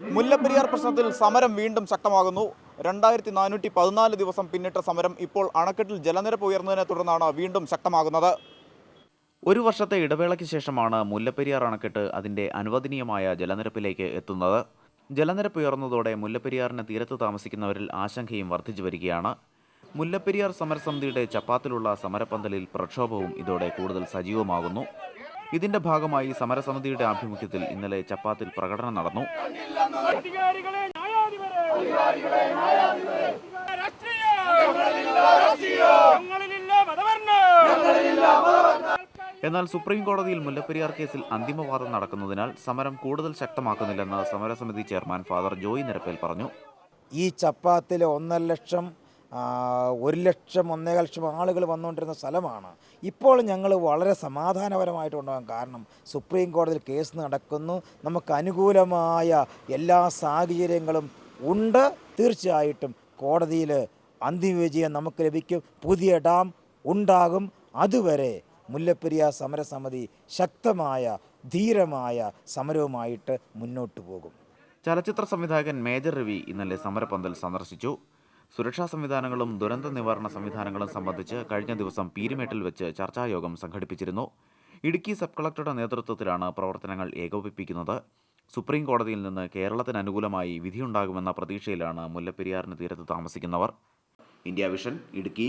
മുല്ലപ്പെരിയാർ പ്രശ്നത്തിൽ സമരം വീണ്ടും ശക്തമാകുന്നു. രണ്ടായിരത്തി നാനൂറ്റി പതിനാല് ദിവസം പിന്നിട്ട സമരം ഇപ്പോൾ അണക്കെട്ടിൽ ജലനിരപ്പ് ഉയർന്നതിനെ തുടർന്നാണ് വീണ്ടും ശക്തമാകുന്നത്. ഒരു വർഷത്തെ ഇടവേളയ്ക്ക് ശേഷമാണ് മുല്ലപ്പെരിയാർ അണക്കെട്ട് അതിന്റെ അനുവദനീയമായ ജലനിരപ്പിലേക്ക് എത്തുന്നത്. ജലനിരപ്പ് ഉയർന്നതോടെ മുല്ലപ്പെരിയാറിന് തീരത്ത് താമസിക്കുന്നവരിൽ ആശങ്കയും വർദ്ധിച്ചു വരികയാണ്. മുല്ലപ്പെരിയാർ സമരസമിതിയുടെ ചപ്പാത്തിലുള്ള സമരപ്പന്തലിൽ പ്രക്ഷോഭവും ഇതോടെ കൂടുതൽ സജീവമാകുന്നു. ഇതിന്റെ ഭാഗമായി സമരസമിതിയുടെ ആഭിമുഖ്യത്തിൽ ഇന്നലെ ചപ്പാത്തിൽ പ്രകടനം നടന്നു. എന്നാൽ സുപ്രീം കോടതിയിൽ മുല്ലപ്പെരിയാർ കേസിൽ അന്തിമവാദം നടക്കുന്നതിനാൽ സമരം കൂടുതൽ ശക്തമാക്കുന്നില്ലെന്ന് സമരസമിതി ചെയർമാൻ ഫാദർ ജോയി നിരപ്പേൽ പറഞ്ഞു. ഈ ചപ്പാത്തിലെ ഒന്നര ലക്ഷം ഒരു ലക്ഷം ഒന്നേകാൽ ലക്ഷം ആളുകൾ വന്നുകൊണ്ടിരുന്ന സ്ഥലമാണ്. ഇപ്പോൾ ഞങ്ങൾ വളരെ സമാധാനപരമായിട്ട് കൊണ്ടുപോകാൻ കാരണം സുപ്രീം കോടതിയിൽ കേസ് നടക്കുന്നു. നമുക്ക് അനുകൂലമായ എല്ലാ സാഹചര്യങ്ങളും ഉണ്ട്. തീർച്ചയായിട്ടും കോടതിയിൽ അന്തിമ വിജയം നമുക്ക് ലഭിക്കും. പുതിയ ഡാം ഉണ്ടാകും. അതുവരെ മുല്ലപ്പെരിയാർ സമരസമിതി ശക്തമായ ധീരമായ സമരവുമായിട്ട് മുന്നോട്ട് പോകും. ചലച്ചിത്ര സംവിധായകൻ മേജർ രവി ഇന്നലെ സമരപന്തൽ സന്ദർശിച്ചു. സുരക്ഷാ സംവിധാനങ്ങളും ദുരന്ത നിവാരണ സംവിധാനങ്ങളും സംബന്ധിച്ച് കഴിഞ്ഞ ദിവസം പീരുമേട്ടിൽ വെച്ച് ചർച്ചായോഗം സംഘടിപ്പിച്ചിരുന്നു. ഇടുക്കി സബ് കളക്ടറുടെ നേതൃത്വത്തിലാണ് പ്രവർത്തനങ്ങൾ ഏകോപിപ്പിക്കുന്നത്. സുപ്രീം കോടതിയിൽ നിന്ന് കേരളത്തിന് അനുകൂലമായി വിധിയുണ്ടാകുമെന്ന പ്രതീക്ഷയിലാണ് മുല്ലപ്പെരിയാറിന് തീരത്ത് താമസിക്കുന്നവർ. India vision Idukki.